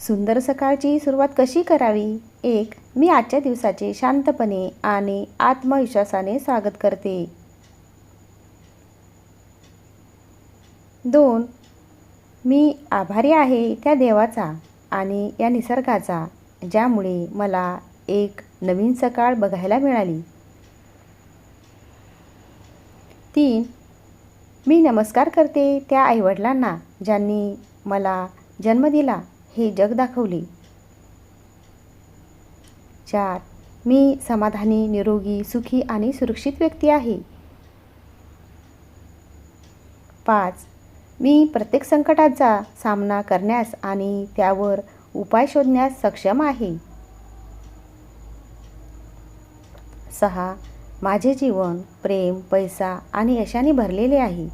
सुंदर सकाळची सुरुवात कशी करावी? एक मी आजच्या दिवसाचे शांतपणे आणि आत्मविश्वासाने स्वागत करते. दोन मी आभारी आहे त्या देवाचा आणि या निसर्गाचा ज्यामुळे मला एक नवीन सकाळ बघायला मिळाली. तीन मी नमस्कार करते त्या आईवडिलांना ज्यांनी मला जन्म दिला हे जग दाखवले. चार. मी समाधानी निरोगी सुखी आणि सुरक्षित व्यक्ती आहे. पाच. मी प्रत्येक संकटाचा सामना करण्यास आणि त्यावर उपाय शोधण्यास सक्षम आहे. सहा. माझे जीवन प्रेम पैसा आणि यशाने भरलेले आहे.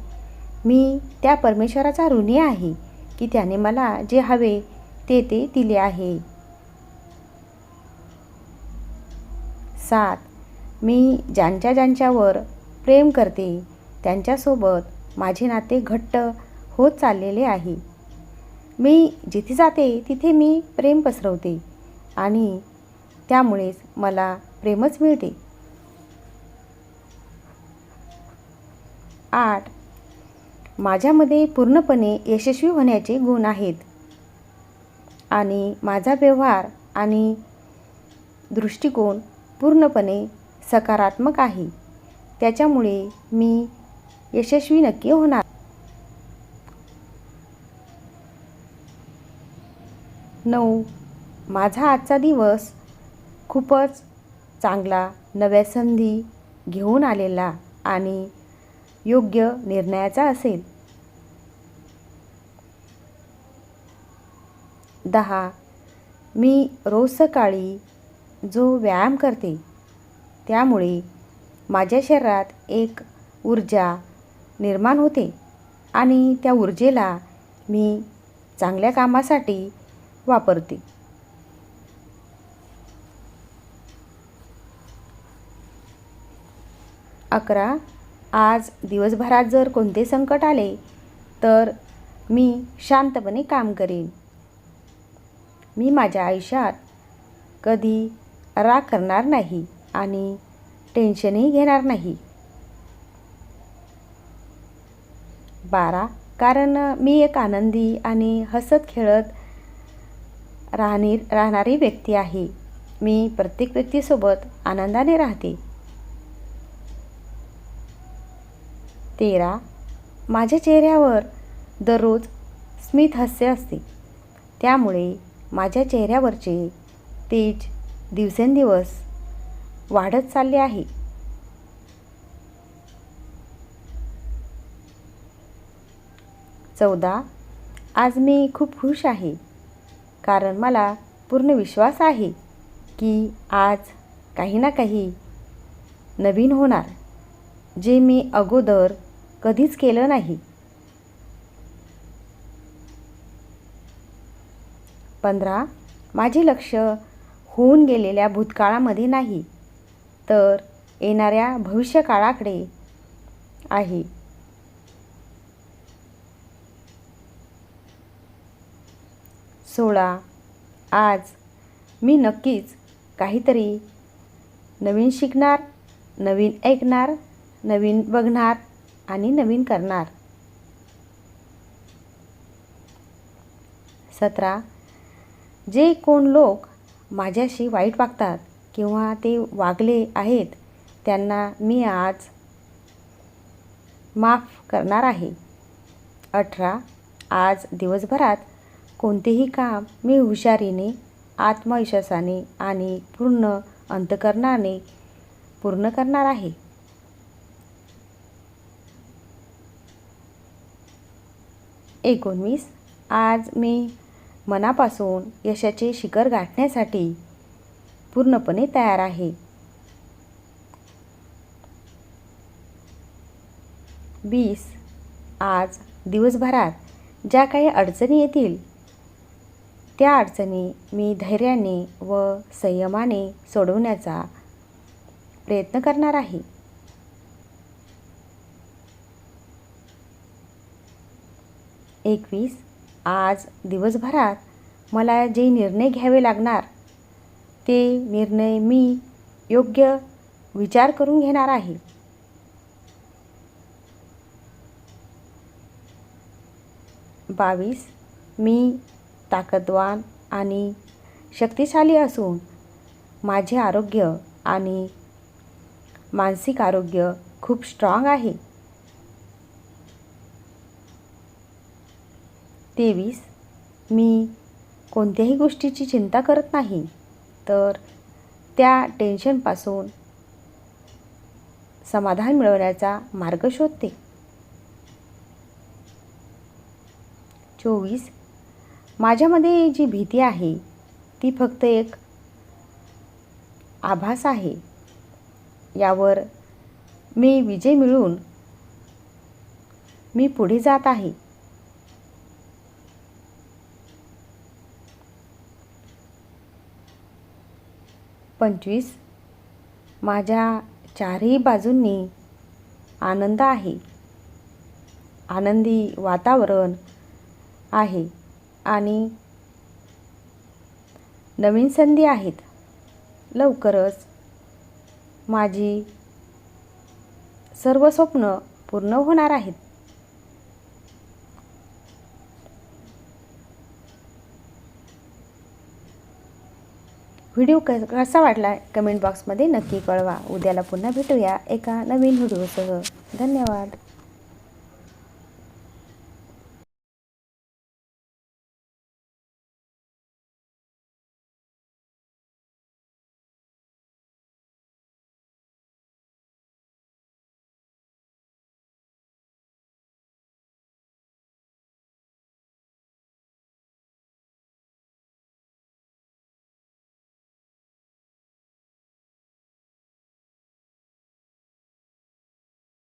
मी त्या परमेश्वराचा ऋणी आहे की त्याने मला जे हवे ते ते दिले आहे. सात. मी ज्यांच्या ज्यांच्यावर प्रेम करते त्यांच्यासोबत माझे नाते घट्ट होत चाललेले आहे. मी जिथे जाते तिथे मी प्रेम पसरवते आणि त्यामुळेच मला प्रेमच मिळते. आठ. माझ्यामध्ये पूर्णपणे यशस्वी होण्याचे गुण आहेत. आणि माझा व्यवहार आणि दृष्टिकोन पूर्णपणे सकारात्मक आहे. त्याच्यामुळे मी यशस्वी नक्की होणार. नऊ. माझा आजचा दिवस खूपच चांगला नव्या संधी घेऊन आलेला आणि योग्य निर्णयाचा असेल. दहा. मी रोज सकाळी जो व्यायाम करते त्यामुळे माझ्या शरीरात एक ऊर्जा निर्माण होते आणि त्या ऊर्जेला मी चांगल्या कामासाठी वापरते. अकरा. आज दिवसभरात जर कोणते संकट आले तर मी शांतपणे काम करेन. मी माझ्या आयुष्यात कधी राग करणार नाही आणि टेन्शनही घेणार नाही. बारा. कारण मी एक आनंदी आणि हसत खेळत राहणी राहणारी व्यक्ती आहे. मी प्रत्येक व्यक्तीसोबत आनंदाने राहते. तेरा. माझ्या चेहऱ्यावर दररोज स्मित हास्य असते. त्यामुळे माझ्या चेहऱ्यावरचे तेज दिवसेंदिवस वाढत चालले आहे. चौदा आज मी खूप खुश आहे. कारण मला पूर्ण विश्वास आहे की आज काही ना काही नवीन होणार जे मी अगोदर कधीच केलं नाही. पंधरा माझे लक्ष होऊन गेलेल्या भूतकाळामध्ये नाही तर येणाऱ्या भविष्यकाळाकडे आहे. सोळा आज मी नक्कीच काहीतरी नवीन शिकणार नवीन ऐकणार नवीन बघणार आणि नवीन करणार. सतरा जे कोण लोक माझ्याशी वाईट वागतात किंवा ते वागले आहेत त्यांना मी आज माफ करणार आहे. अठरा आज दिवसभरात कोणतेही काम मी हुशारीने आत्मविश्वासाने आणि पूर्ण अंतकरणाने पूर्ण करणार आहे. एकोणवीस आज मी मनापासून यशाचे शिखर गाठण्यासाठी पूर्णपणे तयार आहे. वीस. आज दिवसभरात ज्या काही अडचणी येतील त्या अडचणी मी धैर्याने व संयमाने सोडवण्याचा प्रयत्न करणार आहे. एकवीस. आज दिवसभरात मला जे निर्णय घ्यावे लागणार ते निर्णय मी योग्य विचार करून घेणार आहे. बावीस. मी ताकदवान आणि शक्तिशाली असून माझे आरोग्य आणि मानसिक आरोग्य खूप स्ट्रॉंग आहे. तेवीस मी कोणत्याही गोष्टीची चिंता करत नाही. तर त्या टेन्शनपासून समाधान मिळवण्याचा मार्ग शोधते. चोवीस माझ्यामध्ये जी भीती आहे ती फक्त एक आभास आहे. यावर मी विजय मिळून मी पुढे जात आहे. पंचवीस. माझ्या चारही बाजूंनी आनंद आहे. आनंदी वातावरण आहे आणि नवीन संधी आहेत. लवकरच माझी सर्व स्वप्न पूर्ण होणार आहेत. व्हिडिओ क कसा वाटला कमेंट बॉक्समध्ये नक्की कळवा. उद्याला पुन्हा भेटूया एका नवीन व्हिडिओसह. धन्यवाद.